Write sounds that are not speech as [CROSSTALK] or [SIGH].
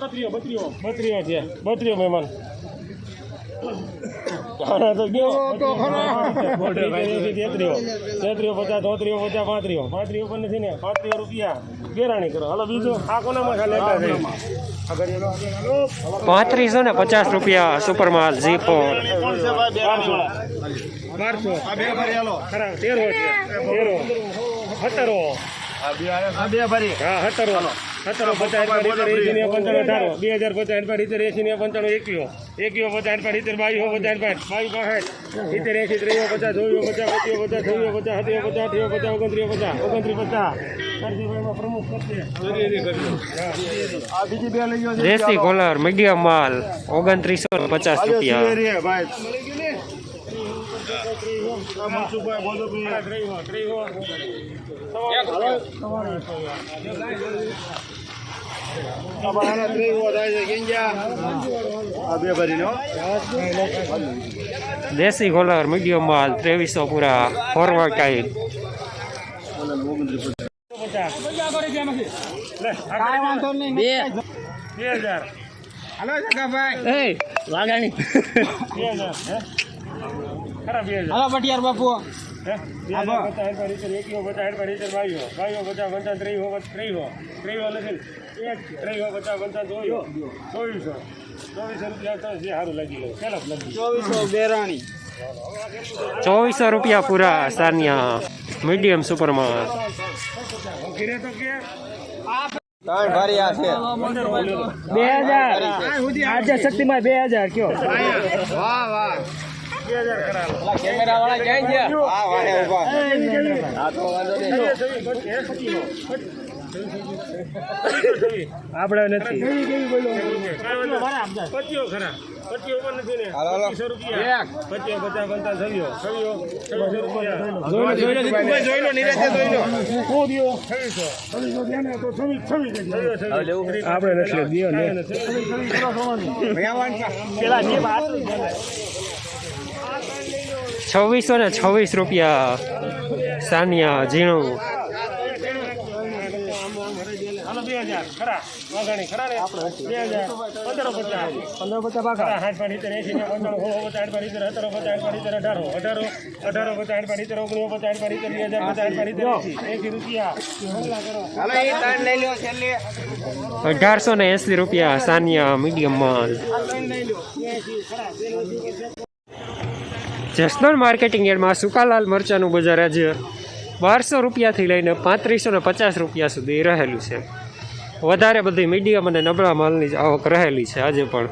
બત્રીઓ બત્રીઓ. બત્રીઓ છે. બત્રીઓ મહેમાન. હા, તો ગયો. તેત્રીઓ. તેત્રીઓ પચાસ ચોત્રીઓ પચાસ પાંત્રીઓ. પાંત્રીઓ પણ નથી ને. પાંત્રીઓ રૂપિયા. બેરાણી કરો. હાલો બીજું. આ કોનામાં ખાલી એટલા છે. આગળ એનો, આગળ એનો. પાંત્રીસો ને પચાસ રૂપિયા સુપરમાલ જી ફોર બારસો. બારસો ખરા તેરો છે. તેરો સત્તરો હા સત્તરો પચાસ પંચાણું ને પંચાણું અઢારો બે હજાર પચાસ પંચોતેર એસી ને પંચાણું એકવીઓ. એકવીઓ પચાસ પચાસ પાંચ બાવીસ પાંસઠ સિત્તેર એસી ત્રીઓ પચાસ ચોવીઓ પચાસ પચીઓ પચાસ છવ્વીઓ પચાસ સત્રીઓ પચાસ અઠીઓ પચાસ ઓગણત્રીઓ પચાસ. ઓગણત્રીસ પચાસ. પ્રમુખ કરશે. બે દેશી કોલર મીડિયમ માલ ઓગણત્રીસો પચાસ રૂપિયા. દેશી કોલર મીડિયમ માલ ત્રેવીસો પૂરા ફોરવર્ડ ટાઈપ બે. હજાર. એ વાગાણી [LAUGHS] બે હજાર હે? ખરા બે હજાર હાલો પટિયાર બાપુ. ચોવીસો. રૂપિયા સારું લાગી ગયું. ચોવીસો બેરાણી. ચોવીસો રૂપિયા પૂરા સાનિયા મીડિયમ સુપરમાલ ઘીરે તો કે? છે. બે હજાર. આજે શક્તિમાં બે હજાર કયો? વાહ વાહ. કેમેરા વાળા ક્યાં ગયા હા વાહે ઊભા આપણે નથી ખરા નથી હું દિયો છવ્વીસો છવ્વીસો દે ને. તો છવ્વીસ છવ્વીસ આપણે નથી પેલા છવ્વીસો ને છવ્વીસ રૂપિયા સાનિયા ઝીણું. અઢારસો ને એંસી રૂપિયા સાનિયા મીડિયમ માલ. જસદણ માર્કેટિંગ યાર્ડમાં સુકાલાલ મરચાનું બજાર આજે બારસો રૂપિયાથી લઈને પાંત્રીસો ને પચાસ રૂપિયા સુધી રહેલું છે. વધારે બધી મીડિયમ અને નબળા માલની આવક રહેલી છે આજે પણ.